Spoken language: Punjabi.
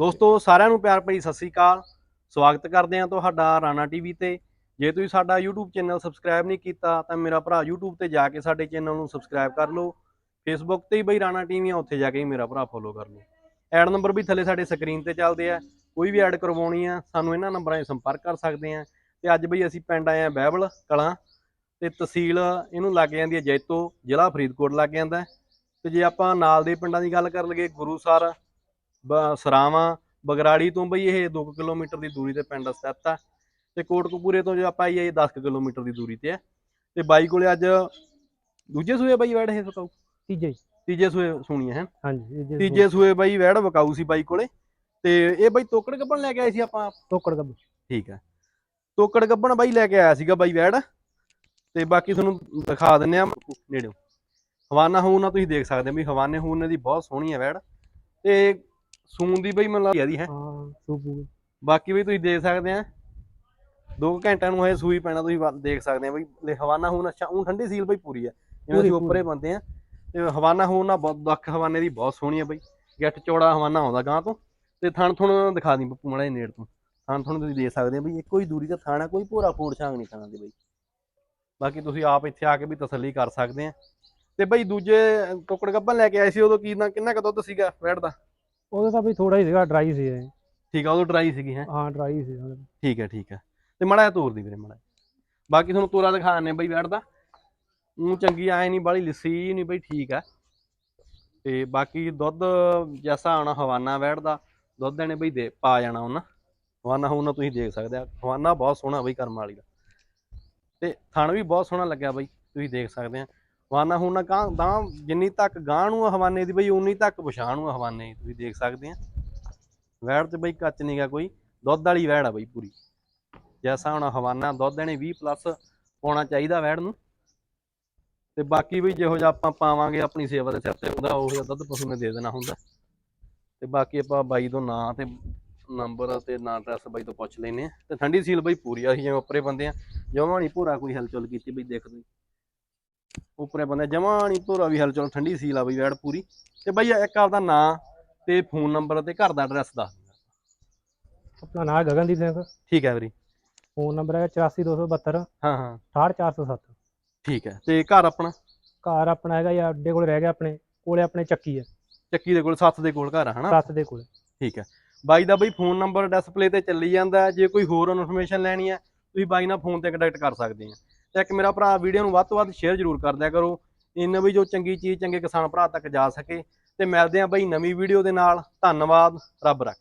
ਦੋਸਤੋ, ਸਾਰਿਆਂ ਨੂੰ ਪਿਆਰ ਭਰੀ ਸਤਿ ਸ੍ਰੀ ਅਕਾਲ। ਸਵਾਗਤ ਕਰਦੇ ਹਾਂ ਤੁਹਾਡਾ ਰਾਣਾ ਟੀਵੀ ਤੇ। ਜੇ ਤੁਸੀਂ ਸਾਡਾ YouTube ਚੈਨਲ ਸਬਸਕ੍ਰਾਈਬ ਨਹੀਂ ਕੀਤਾ, ਤਾਂ ਮੇਰਾ ਭਰਾ YouTube ਤੇ ਜਾ ਕੇ ਸਾਡੇ ਚੈਨਲ ਨੂੰ ਸਬਸਕ੍ਰਾਈਬ ਕਰ ਲਓ। Facebook ਤੇ ਹੀ ਬਈ ਰਾਣਾ ਟੀਵੀ ਆ, ਉੱਥੇ ਜਾ ਕੇ ਹੀ ਮੇਰਾ ਭਰਾ ਫੋਲੋ ਕਰ ਲਓ। ਐਡ ਨੰਬਰ ਵੀ ਥੱਲੇ ਸਾਡੇ ਸਕਰੀਨ ਤੇ ਚੱਲਦੇ ਆ। ਕੋਈ ਵੀ ਐਡ ਕਰਵਾਉਣੀ ਆ, ਸਾਨੂੰ ਇਹਨਾਂ ਨੰਬਰਾਂ 'ਤੇ ਸੰਪਰਕ ਕਰ ਸਕਦੇ ਆ। ਤੇ ਅੱਜ ਬਈ ਅਸੀਂ ਪਿੰਡ ਆਏ ਆ ਬਹਿਬਲ ਕਲਾਂ। ਤੇ ਤਹਿਸੀਲ ਇਹਨੂੰ ਲੱਗ ਜਾਂਦੀ ਹੈ ਜੈਤੋ, ਜ਼ਿਲ੍ਹਾ ਫਰੀਦਕੋਟ ਲੱਗ ਜਾਂਦਾ। ਹੈ। ਤੇ ਜੇ ਆਪਾਂ ਨਾਲ ਦੇ ਪਿੰਡਾਂ ਦੀ ਗੱਲ ਕਰ ਲਈਏ ਗੁਰੂਸਰ ਬ- ਸਰਾਵਾਂ ਬਗਰਾੜੀ ਤੋਂ ਬਈ ਇਹ 2 ਕਿਲੋਮੀਟਰ ਦੀ ਦੂਰੀ ਤੇ ਪਿੰਡ ਸਥਿਤ ਆ ਤੇ ਕੋਟਕਪੂਰੇ ਤੋਂ ਜੇ ਆਪਾਂ ਆਈਏ 10 ਕਿਲੋਮੀਟਰ ਦੀ ਦੂਰੀ ਤੇ ਆ ਤੇ ਬਾਈ ਕੋਲੇ ਅੱਜ ਦੂਜੇ ਸੂਏ ਬਾਈ ਵੈੜ ਇਹ ਵਕਾਊ ਤੀਜੇ। ਤੀਜੇ ਸੂਏ ਸੁਣੀ ਹੈ ਹਾਂਜੀ ਤੀਜੇ ਸੂਏ। ਬਾਈ ਵੈੜ ਵਕਾਊ ਸੀ ਬਾਈ ਕੋਲੇ ਤੇ ਇਹ ਬਾਈ ਤੋਕੜ ਗੱਬਣ ਲੈ ਕੇ ਆਏ ਸੀ ਆਪਾਂ? ਟੋਕੜ ਗੱਬ ਠੀਕ ਹੈ। ਤੋਕੜ ਗੱਬਣ ਬਾਈ ਲੈ ਕੇ ਆਇਆ ਸੀਗਾ ਬਾਈ ਵੈੜ ਤੇ ਬਾਕੀ ਤੁਹਾਨੂੰ ਦਿਖਾ ਦਿੰਨੇ ਆ ਨੇੜਿਓ। ਹਵਾਨਾ ਹੂਨ ਨਾ ਤੁਸੀਂ ਦੇਖ ਸਕਦੇ ਹੋ ਵੀ ਹਵਾਨੇ ਹੂਨ ਦੀ ਬਹੁਤ ਸੋਹਣੀ ਹੈ ਵੈੜ ਤੇ ਸੂਨ ਦੀ ਬਈ ਮੈਨੂੰ ਲੱਗਦੀ ਹੈ। ਬਾਕੀ ਵੀ ਤੁਸੀਂ ਦੇਖ ਸਕਦੇ ਆ। 2 ਘੰਟਿਆਂ ਨੂੰ ਇਹ ਸੂਈ ਪੈਣਾ ਤੁਸੀਂ ਦੇਖ ਸਕਦੇ ਆ ਬਈ। ਹਵਾਨਾ ਹੂਨ ਅੱਛਾ ਉਹ ਠੰਡੀ ਸੀਲ ਬਈ ਪੂਰੀ ਆ। ਜਿਵੇਂ ਅਸੀਂ ਪੂਰੀ, ਉੱਪਰੇ ਬੰਦੇ ਆ। ਤੇ ਹਵਾਨਾ ਹੂਨ ਨਾ ਬਹੁਤ ਦੱਖ ਹਵਾਨੇ ਦੀ ਬਹੁਤ ਸੋਹਣੀ ਆ ਬਈ। ਗਿੱਠ ਚੌੜਾ ਹਵਾਨਾ ਆਉਂਦਾ ਗਾਂ ਤੋਂ। ਤੇ ਥਣ ਥੁਣ ਦਿਖਾ ਦੀ ਬੱਪੂ ਮੜਾ ਨੇੜ ਤੋਂ। ਥਣ ਥੁਣ ਤੁਸੀਂ ਦੇਖ ਸਕਦੇ ਆ ਬਈ ਇੱਕੋ ਹੀ ਦੂਰੀ ਤੇ ਥਾਣਾ ਕੋਈ ਭੋਰਾ ਫੋੜ ਛਾਂਗ ਨਹੀਂ ਥਾਣਾ ਦੀ ਬਈ। ਬਾਕੀ ਤੁਸੀਂ ਆਪ ਇੱਥੇ ਆ ਕੇ ਵੀ ਤਸੱਲੀ ਕਰ ਸਕਦੇ ਆ। ਤੇ ਬਈ ਦੂਜੇ ਟੁਕੜ ਗੱਬਨ ਲੈ ਕੇ ਆਏ ਸੀ ਉਦੋਂ ਕੀ ਨਾ ਕਿੰਨਾ ਕੁ ਦੁੱਧ ਸੀਗਾ ਵੈੜ ਦਾ? ਉਹਦਾ ਤਾਂ ਵੀ ਥੋੜਾ ਹੀ ਸੀਗਾ ਡਰਾਈ ਸੀ ਇਹ। ਠੀਕ ਆ ਉਦੋਂ ਡਰਾਈ ਸੀਗੀ ਹੈ? ਹਾਂ ਡਰਾਈ ਸੀ ਉਹਦਾ। ਠੀਕ ਹੈ ਠੀਕ ਹੈ। ਤੇ ਮੜਾ ਤੋਰ ਦੀ ਵੀਰੇ ਮੜਾ ਬਾਕੀ ਤੁਹਾਨੂੰ ਤੋਰਾ ਦਿਖਾ ਦਿੰਨੇ ਬਈ ਵੈੜ ਦਾ। ਉਹ ਚੰਗੀ ਆਏ ਨਹੀਂ ਬਾਲੀ ਲਿੱਸੀ ਨਹੀਂ ਬਈ ਠੀਕ ਹੈ। ਤੇ ਬਾਕੀ ਦੁੱਧ ਜੈਸਾ ਆਣਾ ਹਵਾਨਾ ਵੈੜ ਦਾ ਦੁੱਧ ਨੇ ਬਈ ਦੇ ਪਾ ਜਾਣਾ ਉਹਨਾਂ। ਹਵਾਨਾ ਹੁਣ ਤੁਸੀਂ ਦੇਖ ਸਕਦੇ ਆ। ਹਵਾਨਾ ਬਹੁਤ ਸੋਹਣਾ ਬਈ ਕਰਮ ਵਾਲੀ ਦਾ। ਤੇ ਥਣ ਵੀ ਬਹੁਤ ਸੋਹਣਾ ਲੱਗਿਆ ਬਈ ਤੁਸੀਂ ਦੇਖ ਸਕਦੇ ਆ। ਹਵਾਨਾ ਹੁਣ ਗਾਂ ਗਾਂ ਜਿੰਨੀ ਤੱਕ ਗਾਂ ਨੂੰ ਹਵਾਨੇ ਦੀ ਬਈ ਉਨੀ ਤੱਕ ਪਛਾਣ ਨੂੰ ਹਵਾਨੇ ਦੀ, ਤੁਸੀਂ ਦੇਖ ਸਕਦੇ ਆ। ਵੈੜ ਤੇ ਬਈ ਕੱਚ ਨਹੀਂਗਾ ਕੋਈ ਦੁੱਧ ਵਾਲੀ ਵੈੜ ਆ ਬਈ ਪੂਰੀ। ਜੈਸਾ ਹੁਣ ਹਵਾਨਾ ਦੁੱਧ ਨੇ 20 ਪਲੱਸ ਪਾਉਣਾ ਚਾਹੀਦਾ ਵੈੜ ਨੂੰ। ਤੇ ਬਾਕੀ ਵੀ ਜਿਹੋ ਜਿਹਾ ਆਪਾਂ ਪਾਵਾਂਗੇ ਆਪਣੀ ਸੇਵਾ ਦੇ ਸਿਰ ਤੇ ਉਹਦਾ ਉਹ ਜਿਹਾ ਦੁੱਧ ਪਸ਼ੂ ਨੇ ਦੇ ਦੇਣਾ ਹੁੰਦਾ। ਤੇ ਬਾਕੀ ਆਪਾਂ ਬਾਈ ਤੋਂ ਨਾਂ ਤੇ ਨੰਬਰ ਤੇ ਨਾਂ ਐਡਰੈਸ ਬਾਈ ਤੋਂ ਪੁੱਛ ਲੈਨੇ ਆ। ਤੇ ਠੰਡੀ ਸੀਲ ਬਈ ਪੂਰੀ ਆ ਜਿਵੇਂ ਉੱਪਰੇ ਬੰਦੇ ਆ ਜਮਾਂ ਨਹੀਂ ਪੂਰਾ ਕੋਈ ਹਲਚਲ ਕੀਤੀ ਬਈ ਦੇਖ ਤੁਸੀਂ। ਉੱਪਰੇ ਬੰਦੇ ਜਮਾਂ ਨਹੀਂ ਭੂਰਾ ਵੀ ਹਲਚਲ ਠੰਡੀ ਸੀਲ ਆ ਬਈ ਵੈੜ ਪੂਰੀ। ਤੇ ਬਈ ਇੱਕ ਆਪਦਾ ਨਾਂ ਤੇ ਫੋਨ ਨੰਬਰ ਤੇ ਘਰ ਦਾ ਐਡਰੈਸ ਦੱਸ ਆਪਣਾ ਹੈ ਗਗਨਦੀਪ ਸਿੰਘ। ਠੀਕ ਹੈ ਵੀਰੇ। ਫੋਨ ਨੰਬਰ ਹੈ 84272 ਹਾਂ ਹਾਂ। 68407 ਠੀਕ ਹੈ। ਤੇ ਘਰ ਆਪਣਾ? ਘਰ ਆਪਣਾ ਹੈਗਾ ਜਾਂ ਅੱਡੇ ਕੋਲ ਰਹਿ ਗਿਆ ਆਪਣੇ ਕੋਲੇ ਆਪਣੇ ਚੱਕੀ ਹੈ। ਚੱਕੀ ਦੇ ਕੋਲ ਸੱਤ ਦੇ ਕੋਲ ਘਰ ਆ ਹਨਾ? ਸੱਤ ਦੇ ਕੋਲੇ। ਠੀਕ ਹੈ। ਬਾਈ ਦਾ ਬਈ ਫੋਨ ਨੰਬਰ ਡਿਸਪਲੇ ਤੇ ਚੱਲੀ ਜਾਂਦਾ ਹੈ। ਜੇ ਕੋਈ ਹੋਰ ਇਨਫੋਰਮੇਸ਼ਨ ਲੈਣੀ ਹੈ ਤੁਸੀਂ ਬਾਈ ਨਾਲ ਫੋਨ ਤੇ ਕੰਟੈਕਟ ਕਰ ਸਕਦੇ ਆ ਇੱਕ ਮੇਰਾ ਭਰਾ ਵੀਡੀਓ ਨੂੰ ਵੱਧ ਤੋਂ ਵੱਧ ਸ਼ੇਅਰ ਜ਼ਰੂਰ ਕਰ ਦਿਆ ਕਰੋ ਇੰਨਾ ਵੀ ਜੋ ਚੰਗੀ ਚੀਜ਼, ਚੰਗੇ ਕਿਸਾਨ ਭਰਾ ਤੱਕ ਜਾ ਸਕੇ ਤੇ ਮਿਲਦੇ ਆ ਬਈ ਨਵੀਂ ਵੀਡੀਓ ਦੇ ਨਾਲ, ਧੰਨਵਾਦ, ਰੱਬ ਰੱਖ।